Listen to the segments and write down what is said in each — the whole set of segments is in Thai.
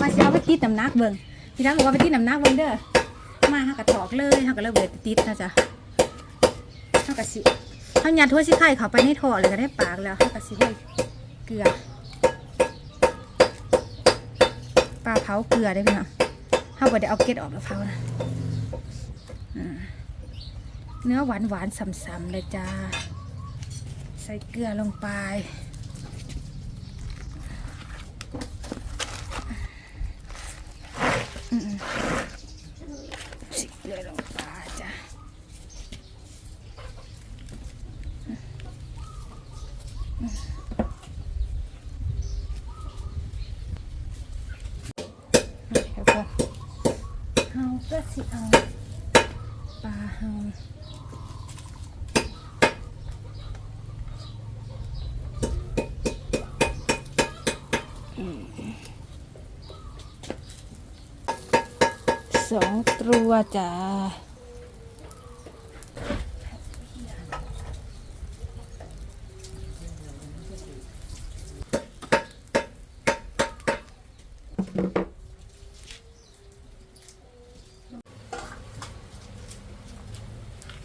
มาสิเอาไปติดน้ำหนักเบิ่งพี่น้ำบอกว่าไปติดน้ำหนักเบิ่งเด้อมาเฮากระถอกเลยเฮาก็เลยเบิดติดนะจ๊ะเฮาก็สิเฮายัดทั่วสิไข่เขาไปในท่อเลยก็ได้ปากแล้วเฮาก็สิให้เกลือปลาเผาเกลือได้พี่น้องเฮาบ่ได้เอาเกล็ดออกแล้วเผานะเนื้อหวานหวานสำๆเลยจ้า ใส่เกลือลงไป อืมๆใสิเกลือลงไปจ้ะเฮาก็สิเอาปลาเฮา องตัวจ้า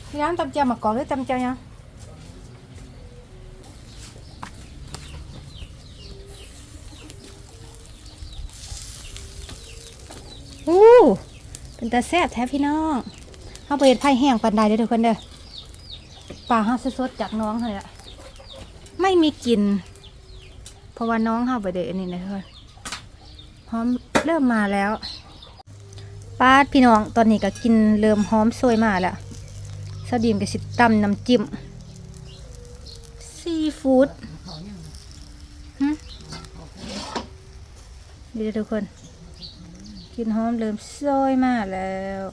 พี่น้ำตำเจียวมากอกหรือตำเจียวยังอู้ เป็น ตาแซ่บแท้พี่น้องเขาไปเห็ดไผ่แห้งปันใดเด้อทุกคนเด้อปลาห้าสดจากน้องเลยอะไม่มีกลิ่นเพราะว่าน้องเขาไปเด็อันนี้นะทุกคนหอมเริ่มมาแล้วป้าพี่น้องตอนนี้ก็กินเริ่มหอมสวยมาแล้วสดีมกับสิตำน้ำจิ้มซีฟู้ดหึนี่เด้อทุกคน กลินหอมเริ่มซอยมากแล้ว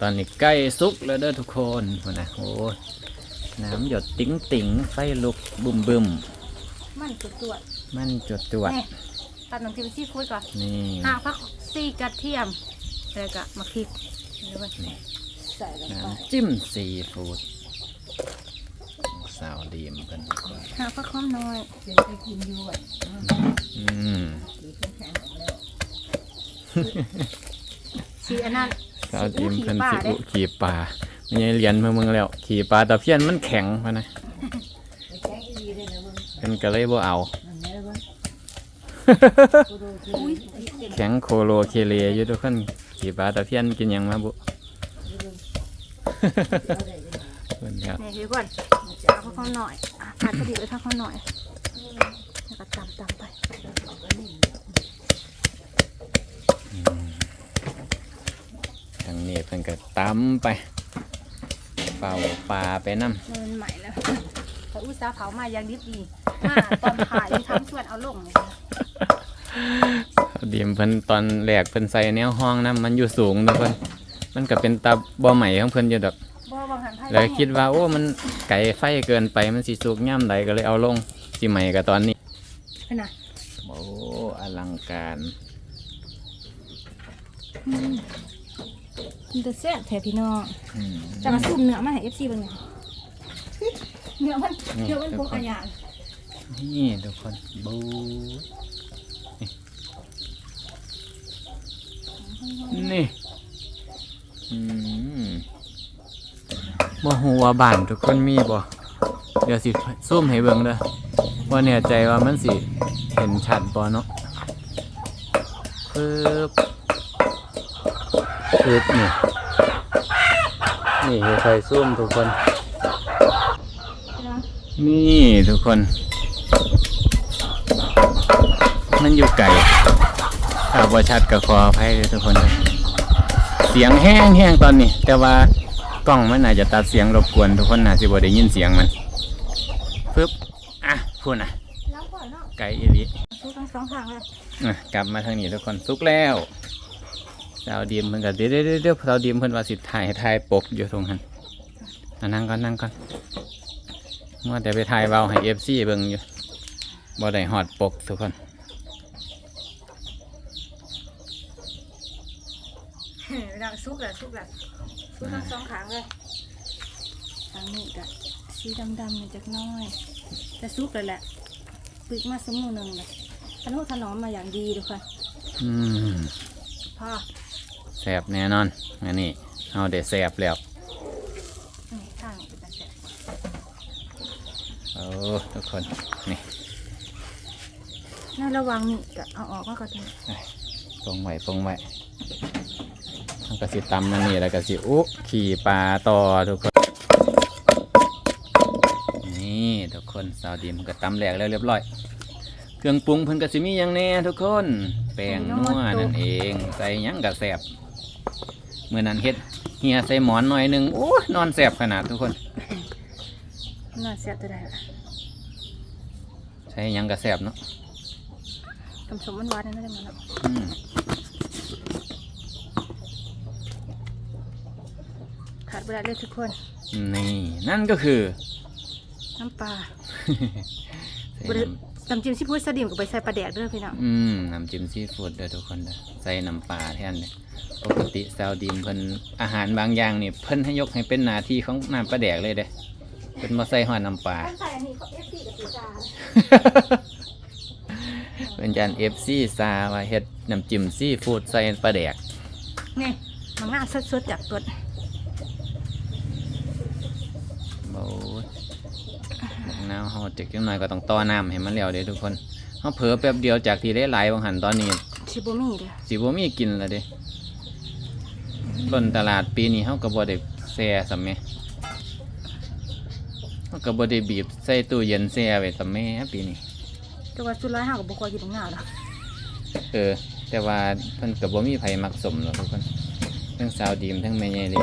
ตอนนี้ใกล้สุกแล้วเด้อทุกคนพุ่นนะโอ้ยน้ำหยดติ๋งติ๋งไฟลุกบึมบึมมันจุดตรวจมันจดจวดนี่ตัดน้ำจิ้มซีฟู้ดก่อนนี่ห้าพักซีกระเทียมแล้วก็มะพริกเดี๋ยวก่อนใส่ลงไปน้ำจิ้มซีฟู้ดสาวดีมเป็นห้าพักข้อมน้อยอืมสีอันนั้น สาวดีมสีเพิ่นป่าสิเด้อุขี่ปลามีไงเรียนมาเมืองแล้ว ขี่ปลาตะเพียนมันแข็งพะนะเป็นก็เลยบ่เอาอุ้ยแข็งโคโลเคเลอยู่ทุกคนขี่ปลาตะเพียนกินหยังมาบุเพิ่นครับนี่เดี๋ยวก่อนเอาพักข้อมหน่อยอะผัดพอดีเลยพักข้อมหน่อยแล้วก็ตำตำไป ทางนี้เพิ่นก็ตำไปเป่าปลาไปน้เงินใหม่แล้วเขาอุตส่าห์เผามาอย่างดิบดีมาตอนขายที่ทำชวนเอาลงเลยำดีมเพิ่นตอนแรกเพิ่นใส่แนวห้องนะมันอยู่สูงนะเพิ่นมันก็เป็นตาบ่ใหม่ของเพิ่นอยู่ดอกบ่บางหันไพ่แล้วคิดว่าโอ้มันไก่ไฟเกินไปมันสิสุกย่ำใดก็เลยเอาลงสิใหม่ก็ตอนนี้ขนาดโอ้อลังการ มันจะแซ่บแท้พี่น้องอืมจะมาซุ่มเนื้อมาให้เอฟซีบ้างเนี่ยเนื้อมันนี่เนื้อมันพวกขยะนี่ทุกคนบูนี่นี่อืมบ่ฮู้ว่าบ้านทุกคนมีบ่เดี๋ยวสิซูมให้เบิ่งเด้อว่าแน่ใจว่ามันสิเห็นชัดบ่เนาะปึ๊บ ปึ๊บนี่ นี่ให้ใครซูมทุกคน นี่ทุกคน มันอยู่ไกลถ้าบ่ชัดก็ขออภัยเลยทุกคนเลยเสียงแห้งแห้งตอนนี้ แต่ว่ากล้องมันอาจจะตัดเสียงรบกวนทุกคนน่าสิบ่ได้ยินเสียงมันปึ๊บอะพูดนะแล้วก่อนเนาะไกลอีหลีทุกทั้งสองทางเลยอะกลับมาทางนี้ทุกคนสุกแล้ว สาวดีมเพิ่นก็เดี๋ยวเดี๋ยวเดี๋ยวเดี๋ยวสาวดีมเพิ่นว่าสิถ่ายถ่ายปกอยู่ตรงนั้นอะนั่งก่อนนั่งก่อนเมื่อแต่ไปถ่ายเบาให้ FC เบิ่งอยู่บ่ได้ฮอดปกทุกคนเวลาซุกแหละซุกแหละซุกทั้งสองขางเลยทางนี้ก็สีดำๆนี่จักหน้อยแต่ซุกเลยแหละปึกมาสมูหนึ่งเลยทนุถนอมมาอย่างดีทุกคนอืมพ่อ แสบแน่นอนอันนี้เอาเดี๋ยวแสบแล้วนี่ข้างเป็นตาแสบโอ้ทุกคนนี่น่าระวังนี่ก็เอาออกมาก่อนปรงไว้ปรงไว้มันก็สิตำนั่นนี่แล้วก็สิอุขี่ปลาต่อทุกคน นี่ทุกคนสาวดีมนก็ตำแหลกแล้วเรียบร้อย เครื่องปรุงเพิ่นก็สิมีอย่างแน่ทุกคน แป้งนัวนั่นเอง ใส่หยังก็แสบ เมื่อนั้นเฮ็ดเฮียใส่หมอนหน่อยหนึงโอ้ยนอนแสบขนาดทุกคนน่าแสบตัวใดล่ะใส่หยังก็แสบเนาะทำสมมันหวานๆนั่นได้มาแล้วอืมขาดเวลาเลยทุกคน นี่ นั่นก็คือ น้ำปลาใส่บ่ได้ น้ำน้ำจิ้มซีฟู้ดสดิมกับใบใส่ปลาแดกเด้วยพี่น้องอืมน้ำจิ้มซีฟู้ดเด้อทุกคนเด้อใส่น้ำปลาแทนเลยปกติซาวดีมเพิ่นอาหารบางอย่างนี่เพิ่นให้ยกให้เป็นหน้าที่ของน้ำปลาแดกเลยเด้อเพิ่นมาใส่หอดน้ำปลาใส่อันนี้เขาเอฟซีกับสีจานเป็นจานเอฟซีซาว่าเฮ็ดน้ำจิ้มซีฟู้ดใส่ปลาแดกนี่มันง่ายสดๆจากตัวโอ้ ยบักนาเฮาจักจังหน่อยก็ต้องต่อน้ำให้มันแล้วเด้อทุกคนเฮาเผลอแป๊บเดียวจากที่ได้หลายบางหันตอนนี้ชิบมี่เด้สิบ่มีกินแล้วเด้ต้นตลาดปีนี้เฮาก็บ่ได้แช่ซำแหมเฮาก็บ่ได้บีบใส่ตู้เย็นแช่ไว้ซำแหมปีนี้แต่ว่าสุดร้อยห้ากับบุคคลอยู่ตรงหน้าแล้วเออ แต่ว่าเพิ่นก็บ่มีไผมักสมหรอกทุกคนทั้งสาวดีมทั้งแม่ใหญ่เลย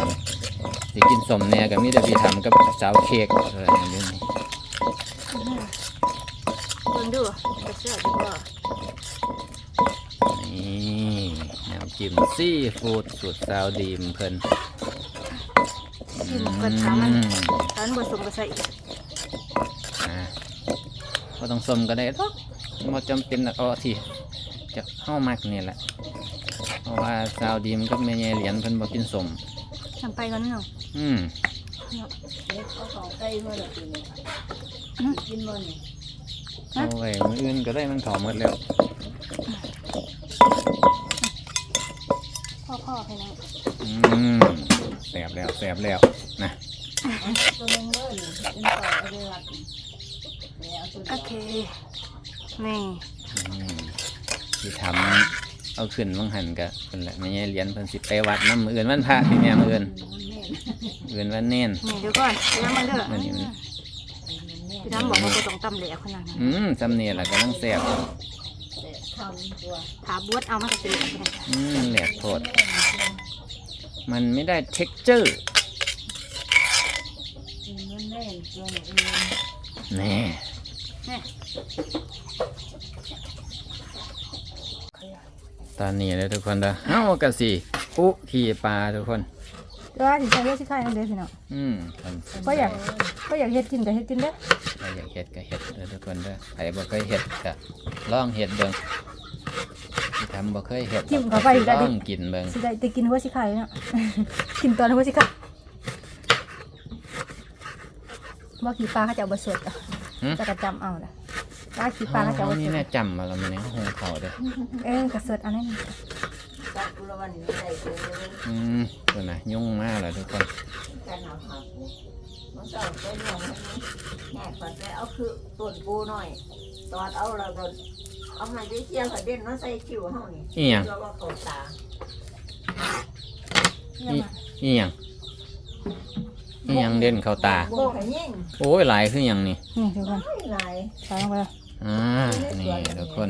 สิกินสมแหน่ยก็มีแต่พี่ทำกับสาวเค้กเท่านั้ เบิ่งดูจะเชื่อดีกว่านี่น้ำจิ้มซีฟู้ดสูตรสาวดีมเพิ่นชิมก็ถามมันตอนผสมก็ใส่อีกอ่าบ่ต้องสมก็ได้หรอกบ่จำเป็นหรอกเอาที่จะเฮามักนี่แหละ เพราะว่าสาวดีมกับแม่ใหญ่เหรียญเพิ่นบ่กินสมทำไปก่อนนี่เนาะอืมเอาของไก่เมื่อไหร่ กินเนี่ยกินเมื่อนี่เอาไว้มื้ออื่นก็ได้มันเข้าหมดแล้วพ่อๆไปนะอืมแสบแล้วแสบแล้วนะตัวนึงเลยกินต่อเอาไปรักแล้วตัวโอเคนี่อืมที่ทำเอาขึ้นบางหันก็เป็นแหละไม่ใช่เหรียญเพิ่นสิไปวัดน้ำมืออื่นวันพระที่แม่มืออื่นมันแน่นมืออื่นวันเน้นนี่เดี๋ยวก่อนเดี๋ยวมาเด้อ พี่น้ำบอกว่าบ่ต้องตำเหลวขนาดนั้นอืมจำเนียแหละก็ต้องแสบแต่ทำตัวถาบวชเอามาก็สิเหลวไปเลยอืมแหลกโทษมันไม่ได้เท็กเจอร์มันแน่นตัวเนี่ยเองแน่นี่ตอนนี้เลยทุกคนเด้อเฮากะสิอุขี่ปลาทุกคน เดี๋ยวสิใช้เลือดสิไข่นั่นเด้อพี่น้องอืมเพิ่นสิก็อยากก็อยากเฮ็ดกินก็เฮ็ดกินเด้อใครอยากเฮ็ดก็เฮ็ดเด้อทุกคนเด้อใครบ่เคยเฮ็ดก็ลองเฮ็ดเบิ่งที่ทำบ่เคยเฮ็ดจิ้มเข้าไปก็ได้ลดิองกินเบิ่งสิได้แต่กินหัวสิไข่เนาะ กินตอนหัวสิไข่ว่าขี้ปลาเขาจะเอาบะสดอะจะกระจำเอาละว่าขี้ปลาเขาจะเอาเฮาบะสนี่ดแน่จำมาแล้วมันยังหงเขาเด้อเออกระสดเอาแน่นกัด กุลวันนี้ได้เจอเลยอืมตัวน่ะยุ่งมากเลยทุกคนกันเอาผักมันสอนไปหน่อยแหกปัดไปเอาคือต้นปูหน่อยตอดเอาแล้วก็เอามาได้เที่ยวกับเด่นมาใส่คิวเฮานี่อีหยังเพื่อว่าเขาตาเนี่ยมาอีหยังอีหยังเด่นเข้าตาโบกให้ยิ่งโอ้ยหลายคือหยังนี่นี่ทุกคนไม่หลายใส่ลงไปเลยอ่านี่ทุกคน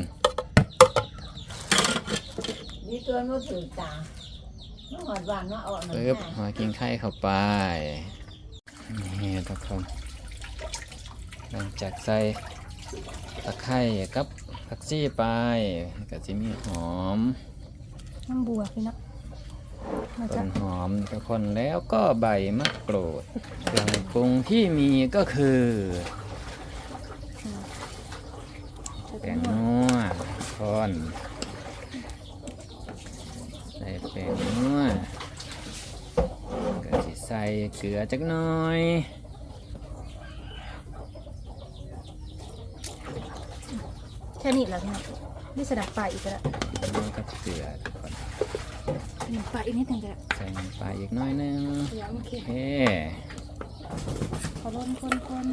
นี่ตัวนู้นถือตาเมื่อหอดหวานว่าเอาอันนั้นปึ๊บมามากินไข่เข้าไปนี่ทุกคนหลังจากใส่ตะไคร้กับผักชีไปก็จะมีหอมน้ำบัวพี่เนาะมันต้จะนหอมทุกคนแล้วก็ใบมะกรูดเครื่องปรุงที่มีก็คือแป้งนัวคนใส่ แป้งนัวก็สิใส่เกลือจักหน่อยแค่นี้แหละพี่เนาะนี่สดับปลาอีกแล้วแล้วก็เกลือทุกคนนี่ปลาอีกนิดหนึงก็ได้ใส่น้ำปลาอีกหน้อยหนึงเสียงโอเคเฮ้ขอร่นคนคน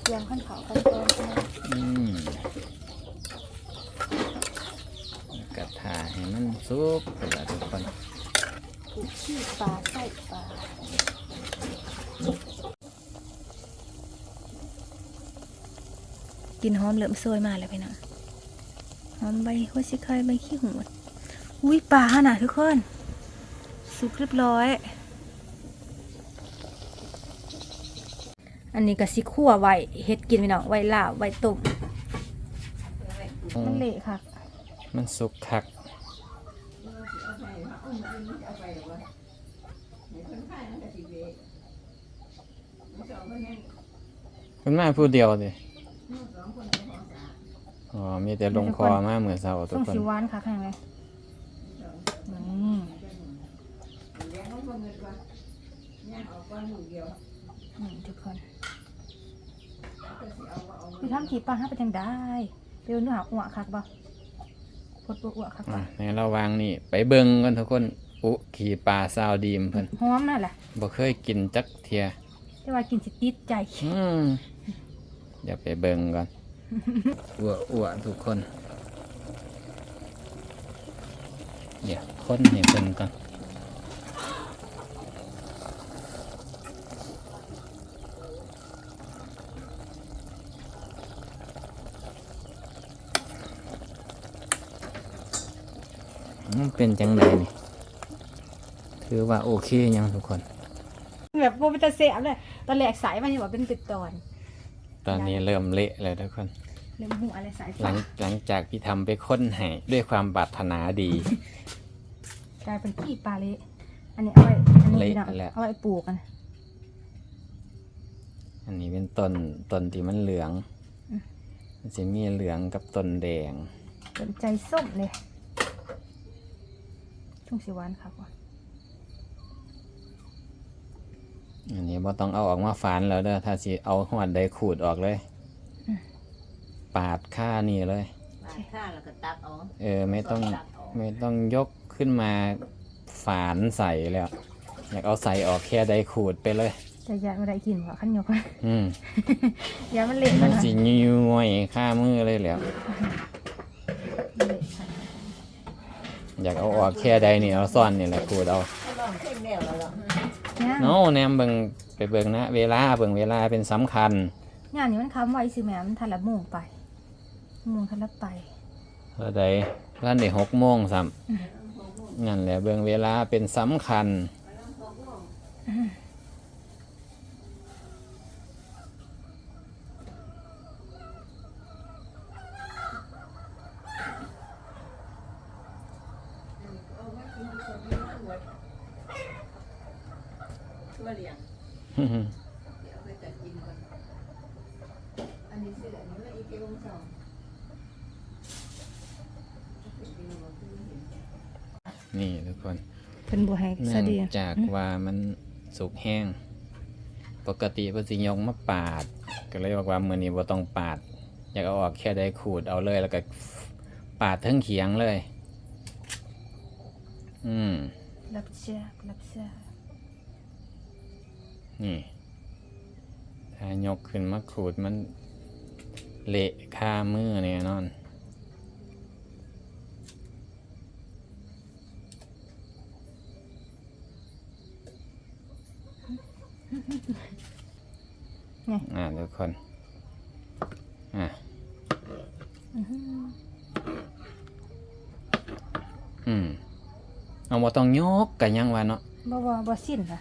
เสียงขั้นเขาขั้นตอนใช่ไหมอืมกระทา ให้มันสุกเวลาทุกคนผูกขี้ปลาไส้ปลากินหอมเหลือมซวยมาแล้วพี่น้องหอมใบหัวชิคายใบขี้หูดอุ้ยปลาหน่ะทุกคน สุกเรียบร้อย อันนี้ก็สิคั่วไว้เฮ็ดกินพี่น้องไว้ลาบไว้ต้มมันเละค่ะ มันสุกคัก เอาไปหรือวะเดี๋ยวคนไข้มันจะสิเวะมันสองคนนี้คุณแม่พูดเดียวดิมันสองคนในห้องสาอ๋อมีแต่ลงคอมาเหมือนเสาทุต้กองคนสิหวานค่ะแข็งเลยนี่เลี้ยงเขาเงินว่าเนี่ยเอาก้อนหมูเดียวนี่ทุกคนก็สิเอาว่าเอาคือทำกี่ปลาห้าเป็นจังได้เดี๋ยวเนื้อหาอ้วกคักบ่ พดอ้วกคักอะบ่ในระหวางนี่ ไปเบิ่งกันทุกคนอุขี่ปลาซาวดีมเพิ่นหอมนั่นแหละบ่เคยกินจักเทียแต่ว่ากินสิติดใจอืมอย่าไปเบิ่งก่อนอ้วอ้วทุกคน เดี๋ยวคนให้เบิ่งก่อน มันเป็นจังไดนี่ถือว่าโอเคยังทุกคน แบบโบเป็นตาเสียบเลยตอนแรกสายมันยังบอกเป็นติดตอน ตอนนี้เริ่มเละเลยทุกคน เริ่มหูอะไรสายหลังหลังจากพี่ทำไปค้นให้ ด้วยความปรารถนาดี กลายเป็นขี้ปลาเละอันนี้เอาไว้อันนี้เละเนาะแล้ว เอาไว้ปลูกกันอันนี้เป็นต้นต้นที่มันเหลืองอืมมันจะมีเหลืองกับต้นแดง สนใจส้มเลย ช่วงสิหวานครับว่ะอันนี้บ่ต้องเอาออกมาฝานแล้วเด้อถ้าสิเอาหวดใดขูดออกเลย ปาดค่านี่เลยบาดข้าแล้วก็ตักเอาเออ ไม่ต้องตักเอาไม่ต้องยกขึ้นมาฝานใส่แล้ว อยากเอาใส่ออกแค่ใดขูดไปเลย จะยาไม่ได้กินว่ะขั้นยกอืมยามันเละมัมันนสิย้วยค่ามือเลยแหล้ว เละค่ะ อยากเอาออกแค่ใดนี่เอาซ่อนนี่แหละขูดเอาเนาลองเพ่งแล้วแล้วเหรอเนี่ยโน้แนมเบิ่งไปเบิ่งนะ เวลาเบิ่งเวลาเป็นสำคัญงานนี้มันค้ำไว้สิแม่มันทันละโมงไปโมงทันละไปเท่าใดท่านเด็กหกโมงซ้ำนั่นแหละเบิ่งเวลาเป็นสำคัญ ชั่วเลี้ยงเดี๋ยวเอาไปตัดกินก่อนอันนี้เสื้ออันนี้ว่าอีเกียวสองนี่ทุกคนเพิ่นบ่ให้เนื่สะองเดียจากว่ามันสุกแห้ง ปกติเพิ่นสิยกมาปาด ก็เลยบอกว่ามื้อนี้บ่ต้องปาด อยากเอาออกแค่ได้ขูดเอาเลย แล้วก็ปาดทั้งเขียงเลย อืม รับเชื่อรับเชื่อ นี่ถ้ายกขึ้นมาขูดมันเละคามือแน่นอนอ่าทุกคน อะอืมเอาบ่ต้องยกกันยังวะเนาะบ่บ่บ่สิ้นค่ะ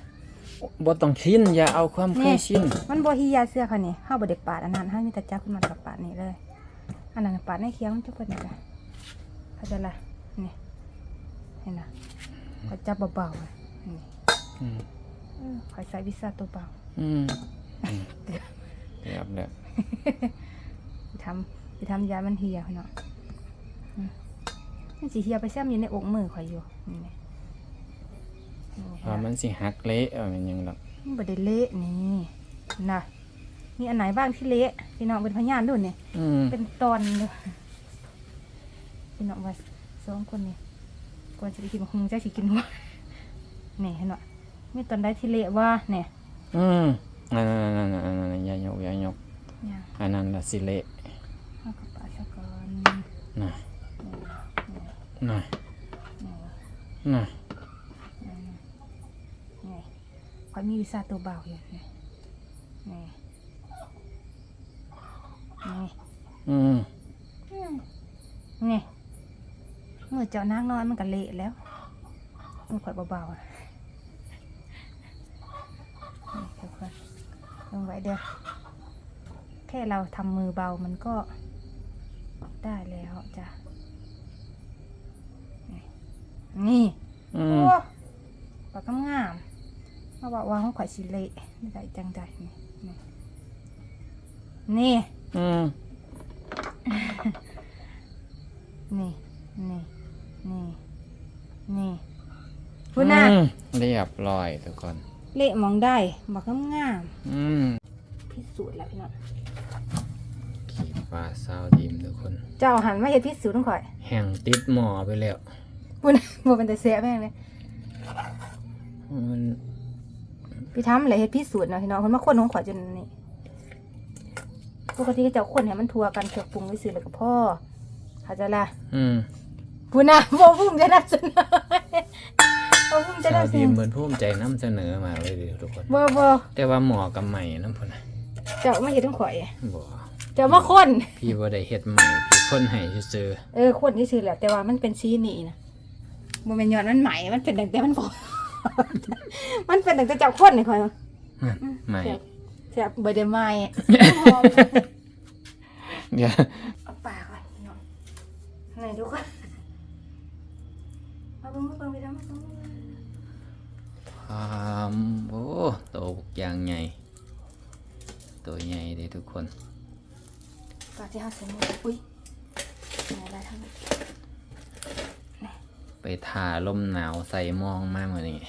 บ่ต้องชินอย่าเอาความเคยชินมันบ่ฮียาเสื้อค่ะนี่เฮาบ่ได้ปาดอันนั้นเฮามีแต่จับขึ้นมากับปาดนี่เลย อันนั้นปาดในเคียงมันจะเพิ่นนี่ค่ะเข้าใจละนี่เห็นน่ะก็จับเบาๆอะนี่อืมเออคอยใส่วิซ่าตัวเบาอืมอืมเรียบแล้วไปทำไปทำยามันเหี่ยวเนาะอืมมันสิเหี่ยวไปแซมอยู่ในอกมือข่อยอยู่นี่แหละนี่ ว่าค่ะมันสิหักเละเอามันยังดอกมันบ่ได้เละนี่นะมีอันไหนบ้างที่เละพี่น้องเป็นพยานด้วยเนี่ยอืมเป็นตอนเลยพี่น้องว่าสองคนนี่ก่อนจะได้กินคงจะสิกินหัวนี่เห็นไหมมีตอนได้ที่เละว่าเนี่ยอืมนั่นนั่นนั่นนั่นนั่นอย่ายกอย่ายกเนี่ยอันนั้นละสิเละเอากระป๋าซะก่อนน่ะน่ะน่ะ นี่ คอยมีวิซาตัวเบาอยู่นี่นี่นี่อืมนี่มือเจ้านางน้อยมันก็เละแล้วมือข่อยเบาๆอะนี่ทุกคนลงไว้เด้อแค่เราทำมือเบามันก็ได้แล้วจ้ะนี่นี่ อื โอ้ ม ปากงามๆมาบอกว่า ของข่อยสิเละไม่ได้จังใดนี่นี่นี่อืมนี่นี่นี่นี่พูดนะอืมเรียบร้อยทุกคน เละมองได้บอกงามอืมๆพิสูจน์แล้วพี่น้องขีปลาซาวดีมทุกคน เจ้าหันมาเห็นพิสูจน์ต้องข่อยแห่งติดหมอไปแล้วพูดนะบ่เป็นแต่เสียแม่งเลย มัน พี่ทำอะไรเห็นพิสูจน์นะพี่น้องคนมาคนของข่อยจนนี่ปกติก็เจ้าคนเนี่ยมันทัวกันเครื่องปรุงไว้ซื้อแล้วก็พ่อเขาใจะละอืมพูดนะบ่พุ่มจะนำเสนอบ่พุ่มจะำเสซาวนดีนมอเหมือนภูมิใจนำเสนอมาเลยเดิทุกคนบ่บ่แต่ว่าหมอกับใหม่น้ำพนนะเจ้ามาเห็นต้องข่อยบ่เจ้ามาคน พี่ว่าได้เฮ็ดใหม่พี่คนให้ซื่อเออคนที่ซื้อแหละแต่ว่ามันเป็นซีนี่นะบ่แม่นย้อนมันใหม่มันเป็นตั้งแต่มันบ่ มันเป็นตั้งแต่เจ้าคนนี่ข่อยๆใหม่แซ่บบ่ได้ใหม่เดี๋ยวเอาปากไว้เนาะไหนดูก่อนมาเบิ่งมาเบิ่งไปทำมาเบิ่งความโอ้โตบักอย่างใหญ่ตัวใหญ่เลยทุกคนปากที่เฮาใส่มืออุ้ยไหนได้ทางนี้ไปทาลมหนาวใส่หมองมากกว่านี้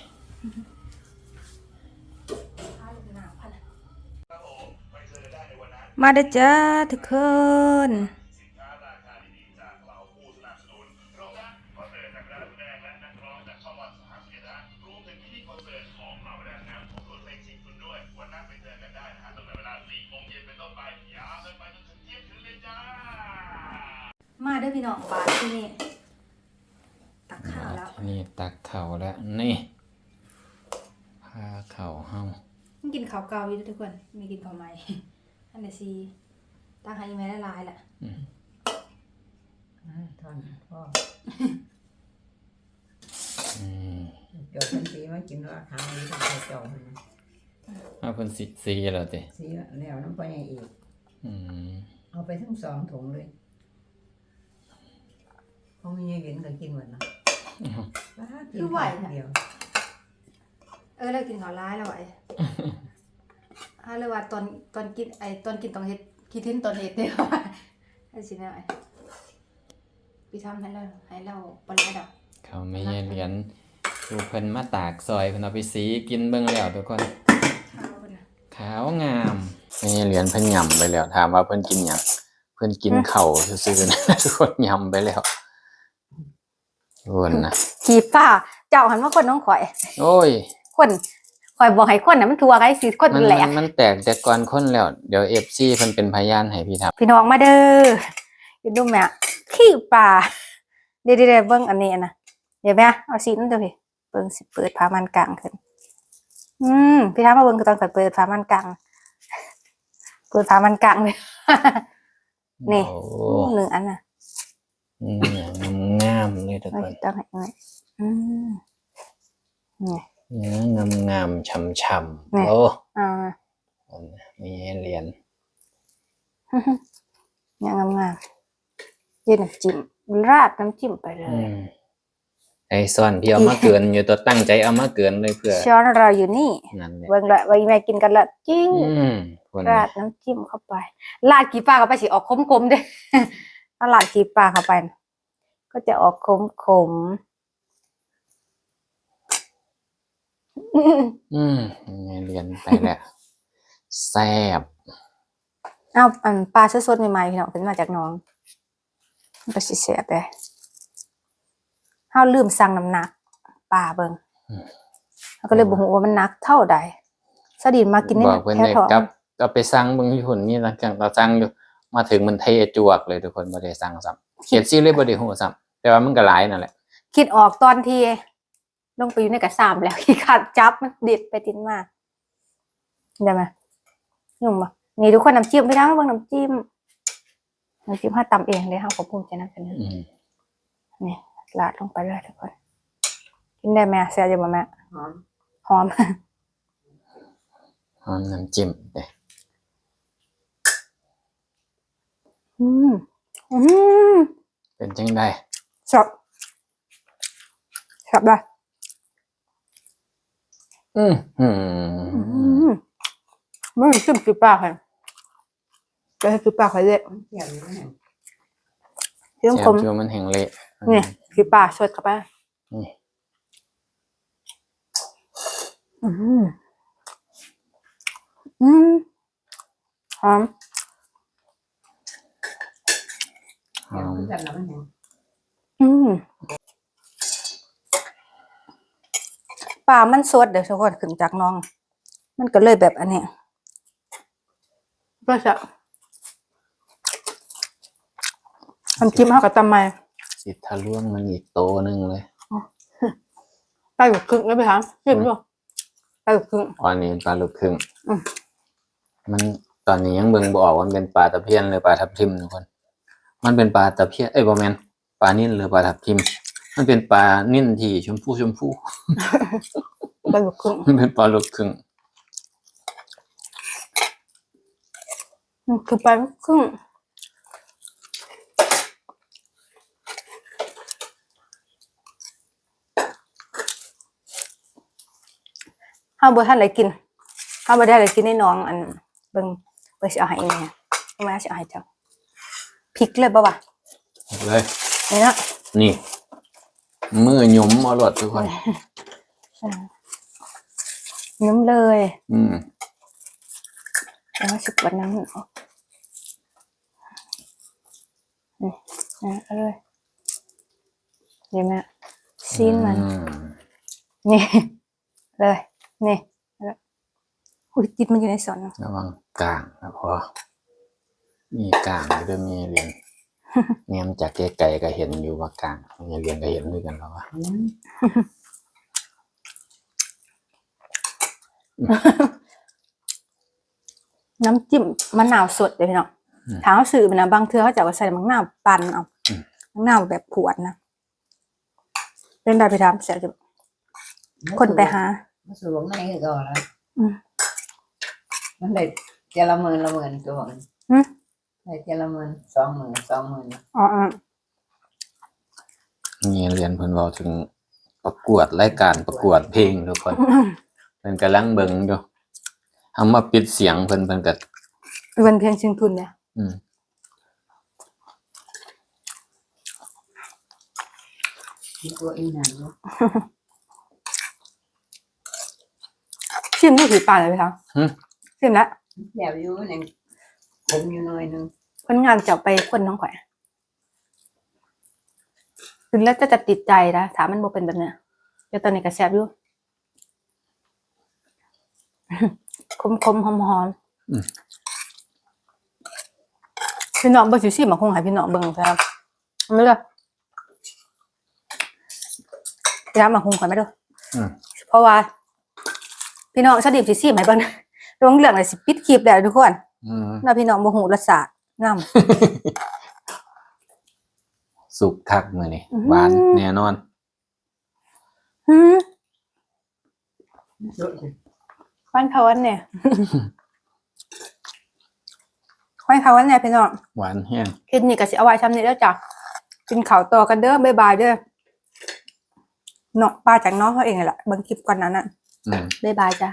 มาเด้อจ้าทุกคนมาเด้อพี่น้องบาทที่นี่ตักข้าวแล้วทีนี่ตักเข่าแล้ว นี่พาเข่าเฮามันกินข้าวเก่าอยู่เด้อทุกคนมีกินข้าวใหม่อันเดซีตั้งให้แม่ละลายแหละอืมอ่าทอนพ่ออืมเจ้าเป็นสีมากินราคานี้ต้องไปเจ้าหั่นนะเอาเพิ่นสิสีแล้วติสีแล้วน้ำไปอีก อืมเอาไปทั้งสองถุงเลยเพราะมีเงินกินก็กินหมดเนาะป้ากินข้าวเดียว เออแล้วกินข้าวร้ายแล้วไอ้ฮะเลยว่าตอนตอนกินไอ้ตอนกินต้องเฮ็ดคิดถึงตอนเฮ็ดเด้อว่าไอ้สิแนวไอ้พี่ทำให้เราให้เราปลาร้าดอกเขาไม่ใช่เหรียญดูเพิ่นมาตากซอยเพิ่นเอาไปสีกินเบิ่งแล้วทุกคน ข้าวเพิ่นน่ะขาวงามไม่ใช่เหรียญเพิ่นหย่ำไปแล้ว ถามว่าเพิ่นกินหยังเพิ่นกินเข่าวซื่อๆนะทุกคนหย่ำไปแล้ววนนะ ขี่ป้าเจ้าหันมาคนน้องข่อย โอ้ย คนข่อยบอกให้คนน่ะมันทัวร์ไงสิคนมันแหลมักนมันแตกแต่ก่อนคนแล้ว เดี๋ยวเอฟซีเพิ่นเป็นพยานให้พี่ทับพี่น้องมาเด้ออย่าดูแม่ขี้ป่าเดี๋ยวเดี๋ยวเดี๋ยวเบิ้งอันนี้นะเดี๋ยวแม่เอาสีนั่นเดี๋ยวพี่เบิ้งสิเปิดผ้ามันกลางขึ้น อืมพี่ท้ามาเบิ้งคือตอนข่อยเปิดผ้ามันกลางเปิดผ้ามันกลางเลยนี่โอ้หนึ่งอันน่ะอืมงามๆเลยทุกเอาคนต้องให้หน่อยอืมนี่ เนื้องามงามๆช่ำนี่ๆโอ้อ่ามีให้เรียนเนี่ยงามๆยืนน้ำจิ้มราดน้ำจิ้มไปเลอืยมไอ้ซ่อนพี่เอามาเกินอยู่ตัวตั้งใจเอามาเกินเลยเพื่อช้อนเราอยู่นี่นั่นแหละเบิ่งละไว้แม่กินกันละจิ้งอืมคนราดน้ำจิ้มเข้าไปราดกี่ปลาเข้าไปสิออกขมๆเด้ถ้าราดกี่ปลาเข้าไปน่ะก็จะออกขมๆ อืมอืมมีให้เรียนไปแล้วแซ่บเอาอันปลาสดๆใหม่ๆพี่น้องเป็นมาจากหน้องมันก็สิเสียไปเฮาลืมสั่งน้ำหนักปลาเบิ่งเราก็เลยบ่ฮู้ว่ามันหนักเท่าใดสดินมากินนี่บอกเพื่อนแค่เลยท้องกับเอาไปสั่งเบางญี่ปุ่นนี่หลังจากเราสั่งอยู่มาถึงมันเทจวกเลยทุกคนบ่ได้สั่งซ้ำเขียนซี่เลยบ่ได้ฮู้ซ้ำแต่ว่ามันก็หลายนั่นแหละคิดออกตอนที่ ลงไปอยู่ในกระสามแล้วขี้ขาดจับมันดิดไปติดมาได้ไหมยุ่งปะนี่ทุกคนน้ำจิ้มไปทั้งเบางน้ำจิ้มน้ำจิ้มห้าตำเองเลยห้าขอบภูมิใจนำเสนออืมนี่ลาดลงไปเลยทุกคนกินได้ไหมแซ่บอยู่บ่แม่หอมหอมหอมน้ำจิ้มเด้อืมอืมเป็นจังไดชอบชอบได้ อืมอือืมมไม่จิ้มคือปลาค่ะจะให้คือปลาค่ะเลยมันเกี่ยวอยู่นั่นเรื่องแซ่คบมอยู่มันแห้งเละนี่คือปลาสดเข้าไปนี่อืมอืมหอมหอมคือกันแล้วมันแห้ง อืม ปลามันสดเดี๋ยวทุกคนขึ้นจากน้อง มันก็เลยแบบอันนี้ก็จะทำจิ้มเข้ากับตำไมสิทะล่วงมันอีกโตหนึงเลยไปกับครึ่งแล้วไปถามจิ้มด้วยไปกับครึ่งอันนี้ปลาลูกครึ่งอืมมันตอนนี้ยังเบิ่งบ่ออกว่ามันเป็นปลาตะเพียนหรือปลาทับทิมทุกคน มันเป็นปลาตะเพียนเอ้ยบ่แม่นปลานิ่นหรือปลาทับทิม มันเป็นปลานิ่นที่ชมพูชมพูไปกับครึ่งมันเป็นปลาลูกครึ่งอืมคือไปกับครึ่งห้าบัวท่านอะไรกินห้าบัวได้อะไรกินให้น้องอันเบิ่งเบิ่งสิเอาให้แม่แม่สิเอาให้เจ้าพริกเลยบ่วะเลยนี่เนาะนี่ มือหยุมเอารวดทุกคนน้ำเลย อืมแล้วสิบวันน้ำเนาะนี่นะเอาเลยเดี๋ยวแม่ซีนมันอืมนี่ เลย นี่แล้วอุ้ยติดมันอยู่ในสอนระวังกลางนะพอมีกลางอยู่ด้วยมีเหรียญ เนี่ยมนจากไกลๆก็เห็นอยู่ว่ากลางมีเหรียญก็เห็นด้วยกันแล้วว่าอืมน้ำจิ้มมะนาวสดเลยพี่น้องถามว่าสื่อมันนะบางเทือเขาจะเอาใส่มะนาวปั่นเอามะนาวแบบขวดนะเป็นได้ไปทำเสียจะคนไปหามันสูงในคือก่อนแล้วอืมมันได้เจละหมื่นละหมื่นตัวมันอืม ได้เจละหมื่นสองหมื่นสองหมื่นอ๋ออ๋อมีเหรียญเพิ่นบอกถึงประกวดรายการประกวดเพลงทุกคนเพิ่นกำลังเบิ่งอยู่ทำมาปิดเสียงเพิ่นเพิ่นก็วันเพียงชิงทุนเนี่ยอืมมีตัวอีนั่นอยู่ชิมนี่ถือปลาเลยไหมคะหึชิมแล้วแย่อยู่หนึ่งผมอยู่หน่อยหนึง คนงานจะไปคนน้องข่อยกินแล้วจะจะติดใจนะถามมันบ่เป็นแบบเนี้ยเดี๋ยวตอนนี้ก็แซ่บอยู่คมคมๆหอมหอมๆอืมพี่น้องเบิ่งสิสิมาคงให้พี่น้องเบิ่งครับไม่เลยยามาคงก่อนไหมเด้ออืมเพราะว่า พี่น้องชาดิบสิสิมาให้เบิ่งลงเรื่องเลยสิปิดคลิปแล้วทุกคนอืมน่าพี่น้องบ่ฮู้รสชาติงามสุกคักมื้อนี้อื้อหือหวานแน่นอนหืมเยอะเลยควันเขาวันเนี่ยควันเขาวันเนี่ยพี่น้องหวานแห้งคลิปนี้ก็สิเอาไว้ซ้ำนี้เด้อจ้ะกินข้าวต่อกันเด้อบ๊ายบายเด้อเนาะป้าจากน้องเขาเองนั่นแหละเบิ่งคลิปก่อนนั้นน่ะอืมบ๊ายบายจ้ะ